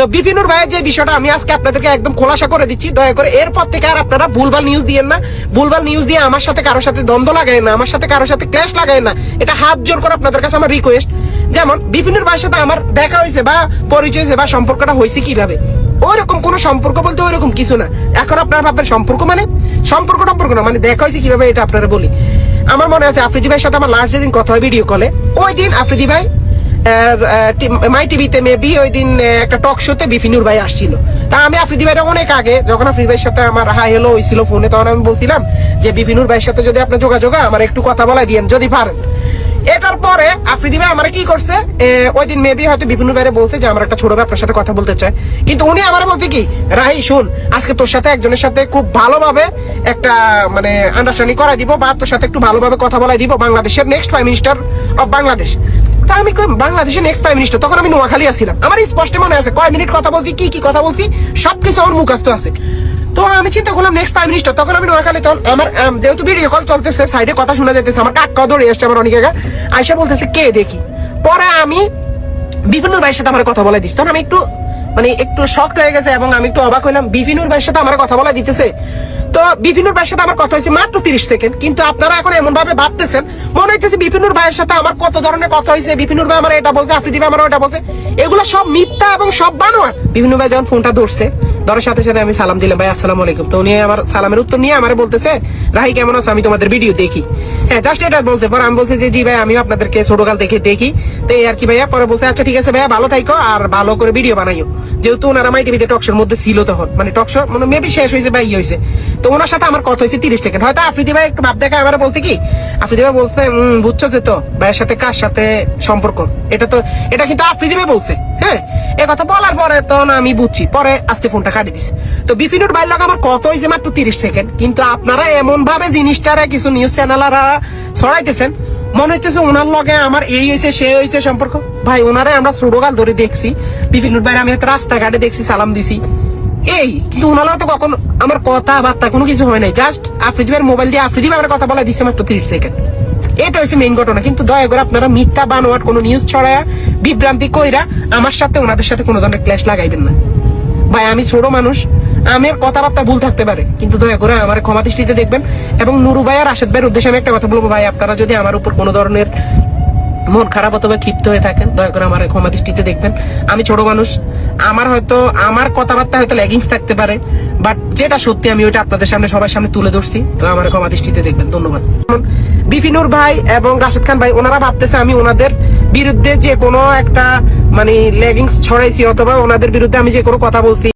তো বিপিনুর ভাইয়ের যে বিষয়টা, আমি আজকে আপনাদেরকে একদম খোলাসা করে দিচ্ছি। দয়া করে এরপর থেকে আর আপনারা ভুলভাল নিউজ দিয়েন না। ভুলভাল নিউজ দিয়ে আমার সাথে কারোর সাথে দ্বন্দ্ব লাগায় না, আমার সাথে কারোর সাথে ক্ল্যাশ লাগায় না। এটা হাত জোর করে আপনাদের কাছে আমার রিকোয়েস্ট যেমন, বিপিনুর ভাইয়ের সাথে আমার দেখা হয়েছে বা পরিচয় হয়েছে বা সম্পর্কটা হয়েছে কীভাবে? ওইরকম কোন সম্পর্ক বলতে ওইরকম কিছু না। এখন আপনার ভাববেন সম্পর্ক মানে? সম্পর্ক সম্পর্ক না মানে দেখা হয়েছে কীভাবে এটা আপনারা বলি। আমার মনে আছে আফ্রিদি ভাইয়ের সাথে আমার লাস্ট যেদিন কথা হয় ভিডিও কলে ওই দিন আফ্রিদি ভাই মাই টিভিতে মেবি ওই দিন একটা টক শোতে বিপিনুর ভাই আসছিল। তা আমি আফ্রিদি ভাইয়ের অনেক আগে, যখন আফ্রিদি ভাইয়ের সাথে আমার হাই হ্যালো হয়েছিল ফোনে তখন আমি বলছিলাম যে বিপিনুর ভাইয়ের সাথে যদি আপনার যোগাযোগ আমার একটু কথা বলাই দিয়েন, যদি পারেন। এটার পরে আফ্রিদি ভাই আমার কি করছে? ওই দিন মেবি হয়তো বিপিনুর ভাইরে বলছে যে, আমার একটা ছোট ভাই আপনার সাথে কথা বলতে চায়। কিন্তু উনি আমার বলতে কি, রাহি, শুন, আজকে তোর সাথে একজনের সাথে খুব ভালোভাবে একটা মানে আন্ডারস্ট্যান্ডিং করাই দিব, বা তোর সাথে একটু ভালোভাবে কথা বলাই দিব, বাংলাদেশের next prime minister of Bangladesh তা আমি বাংলাদেশের নেক্সট প্রাইম মিনিস্টার তখন আমি নোয়াখালী আসছিলাম। আমার স্পষ্ট মনে আছে, কয় মিনিট কথা বলছি, কি কি কথা বলছি, সবকিছু আমার মুখস্থ আছে। তো আমি চিন্তা করলাম নেক্সট প্রাইম মিনিস্টার তখন আমি নোয়াখালী তখন আমার যেহেতু ভিডিও কল চলতেছে সাইডে কথা শোনা যেতেছে আমার কাকা এসছে, আমার অনেক জায়গা আইসা বলতেছে, কে দেখি? পরে আমি বিভিন্ন ভাইয়ের সাথে আমার কথা বলে দিস তখন আমি একটু মানে একটু শক্ট হয়ে গেছে এবং আমি একটু অবাক হইলাম বিভিন্নর ভাইয়ের সাথে আমার কথা বলা দিতেছে। তো বিভিন্ন ভাইয়ের সাথে আমার কথা হয়েছে মাত্র তিরিশ সেকেন্ড, কিন্তু আপনারা এখন এমন ভাবে ভাবতেছেন, মনে হচ্ছে যে বিভিন্ন ভাইয়ের সাথে আমার কত ধরনের কথা হয়েছে বিভিন্ন ভাই আমার এটা বলতে আফ্রিদি ভাই আমার ওটা বলতে এগুলো সব মিথ্যা এবং সব বানোয়ার বিভিন্ন ভাই যখন ফোনটা ধরছে ধরার সাথে সাথে আমি সালাম দিলাম ভাই আসসালামু আলাইকুম। তো উনি আমার সালামের উত্তর নিয়ে আমার বলতেছে রাহি কেমন আছো? আমি তোমাদের ভিডিও দেখি। হ্যাঁ জাস্ট এটা বলতে পরে আমি বলছি যে জি ভাই আমিও আপনাদেরকে ছোটকাল দেখে দেখি। তো এই আর কি ভাইয়া পরে বলছে আচ্ছা ঠিক আছে ভাইয়া ভালো থাইকো আর ভালো করে ভিডিও বানাইও। যেহেতু ওনারা মাই টিভিতে টকশোর মধ্যে ছিল তখন মানে টকশো মানে মেবি শেষ হয়েছে বা ই হয়েছে। তো ওনার সাথে আমার কথা হয়েছে তিরিশ সেকেন্ড হয়তো আফ্রিদি ভাই একটু ভাব দেখা আবার বলতে কি আফ্রিদি ভাই বলছে "উম, বুঝছ যে তো ভাইয়ের সাথে কার সাথে সম্পর্ক? এটা তো এটা কিন্তু আফ্রিদি ভাই বলছে হ্যাঁ? কথা বলার পরে তখন আমি বুঝছি। পরে আস্তে ফোনটা কাটি দিছে। তো বিপিনুর বাইর লাগে আমার কত হয়েছে মাত্র তিরিশ সেকেন্ড। কিন্তু আপনারা এমন ভাবে জিনিসটারে কিছু নিউজ চ্যানেলারা ছড়াইতেছেন, মনে হইতেছে ওনার লগে আমার এই হয়েছে, সে হয়েছে সম্পর্ক। ভাই, ওনারে আমরা ছোটকাল ধরে দেখছি। বিপিনুর বাইরে আমি রাস্তাঘাটে দেখছি, সালাম দিছি। এই, কিন্তু ওনারা তো কখন আমার কথা বার্তা কোনো কিছু হয় নাই। জাস্ট আফ্রিদি ভাইয়ের মোবাইল দিয়ে আফ্রিদি ভাই আমার কথা বলা দিছে মাত্র তিরিশ সেকেন্ড। এটা হচ্ছে মেইন ঘটনা। কিন্তু দয়া করে আপনারা মিথ্যা, বানোয়াট কোনো নিউজ ছড়ায়া, বিভ্রান্তি কইরা আমার সাথে ওনাদের সাথে কোনো ধরনের ক্ল্যাশ লাগাইবেন না। ভাই, আমি ছোট মানুষ আমার কথাবার্তা ভুল থাকতে পারে, কিন্তু দয়া করে আমার ক্ষমা দৃষ্টিতে দেখবেন। এবং নুরু ভাই আর রাশেদ ভাইয়ের উদ্দেশ্যে আমি একটা কথা বলব, ভাই, আপনারা যদি আমার উপর কোনো ধরনের মন খারাপ অথবা ক্ষিপ্ত হয়ে থাকেন, দয়া করে আমার ক্ষমা দৃষ্টিতে দেখবেন। আমি ছোট মানুষ, আমার হয়তো, আমার কথাবার্তা হয়তো ল্যাগিংস থাকতে পারে বাট যেটা সত্যি আমি ওইটা আপনাদের সামনে, সবার সামনে তুলে ধরছি, তো আমার ক্ষমা দৃষ্টিতে দেখবেন। ধন্যবাদ। বিপিনুর ভাই এবং রাশেদ খান ভাই, ওনারা ভাবতেছে আমি ওনাদের বিরুদ্ধে যে কোনো একটা মানে লেগিংস ছড়াইছি অথবা ওনাদের বিরুদ্ধে আমি যে কোনো কথা বলছি।